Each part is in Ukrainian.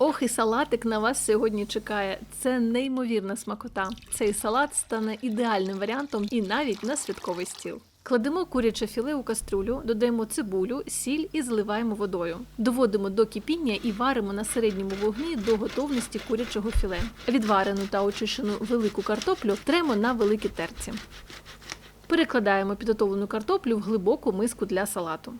Ох, і салатик на вас сьогодні чекає. Це неймовірна смакота. Цей салат стане ідеальним варіантом і навіть на святковий стіл. Кладемо куряче філе у каструлю, додаємо цибулю, сіль і зливаємо водою. Доводимо до кипіння і варимо на середньому вогні до готовності курячого філе. Відварену та очищену велику картоплю тремо на великі терці. Перекладаємо підготовлену картоплю в глибоку миску для салату.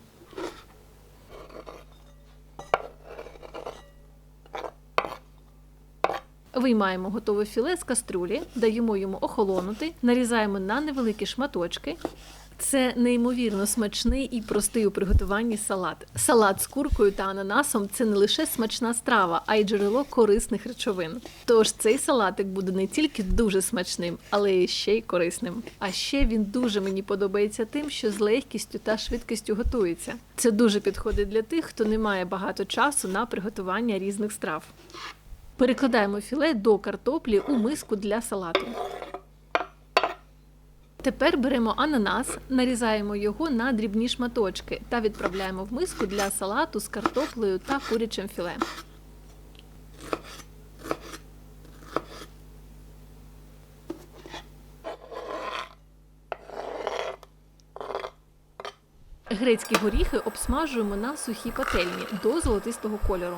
Виймаємо готове філе з каструлі, даємо йому охолонути, нарізаємо на невеликі шматочки. Це неймовірно смачний і простий у приготуванні салат. Салат з куркою та ананасом це не лише смачна страва, а й джерело корисних речовин. Тож цей салатик буде не тільки дуже смачним, але й ще й корисним. А ще він дуже мені подобається тим, що з легкістю та швидкістю готується. Це дуже підходить для тих, хто не має багато часу на приготування різних страв. Перекладаємо філе до картоплі у миску для салату. Тепер беремо ананас, нарізаємо його на дрібні шматочки та відправляємо в миску для салату з картоплею та курячим філе. Грецькі горіхи обсмажуємо на сухій пательні до золотистого кольору.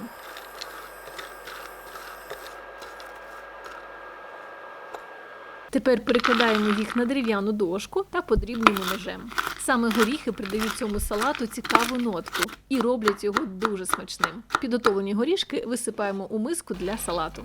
Тепер перекладаємо їх на дерев'яну дошку та подрібнемо ножем. Саме горіхи придають цьому салату цікаву нотку і роблять його дуже смачним. Підготовлені горішки висипаємо у миску для салату.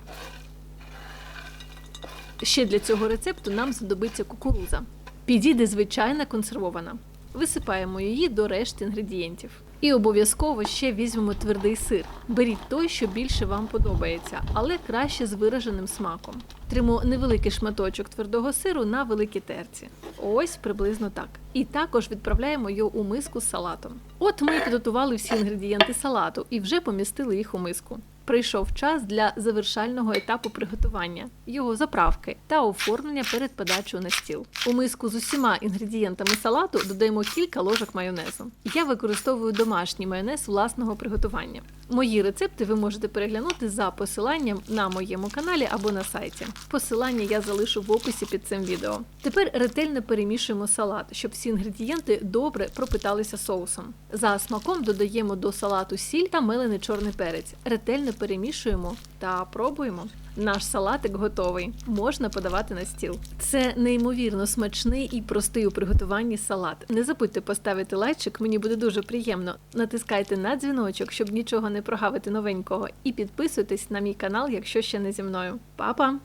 Ще для цього рецепту нам знадобиться кукуруза. Підійде звичайна консервована. Висипаємо її до решти інгредієнтів. І обов'язково ще візьмемо твердий сир. Беріть той, що більше вам подобається, але краще з вираженим смаком. Тримо невеликий шматочок твердого сиру на великій терці. Ось приблизно так. І також відправляємо його у миску з салатом. От ми підготували всі інгредієнти салату і вже помістили їх у миску. Прийшов час для завершального етапу приготування, його заправки та оформлення перед подачею на стіл. У миску з усіма інгредієнтами салату додаємо кілька ложок майонезу. Я використовую домашній майонез власного приготування. Мої рецепти ви можете переглянути за посиланням на моєму каналі або на сайті. Посилання я залишу в описі під цим відео. Тепер ретельно перемішуємо салат, щоб всі інгредієнти добре пропиталися соусом. За смаком додаємо до салату сіль та мелений чорний перець. Ретельно перемішуємо та пробуємо. Наш салатик готовий, можна подавати на стіл. Це неймовірно смачний і простий у приготуванні салат. Не забудьте поставити лайчик, мені буде дуже приємно. Натискайте на дзвіночок, щоб нічого не прогавити новенького, і підписуйтесь на мій канал, якщо ще не зі мною. Па-па!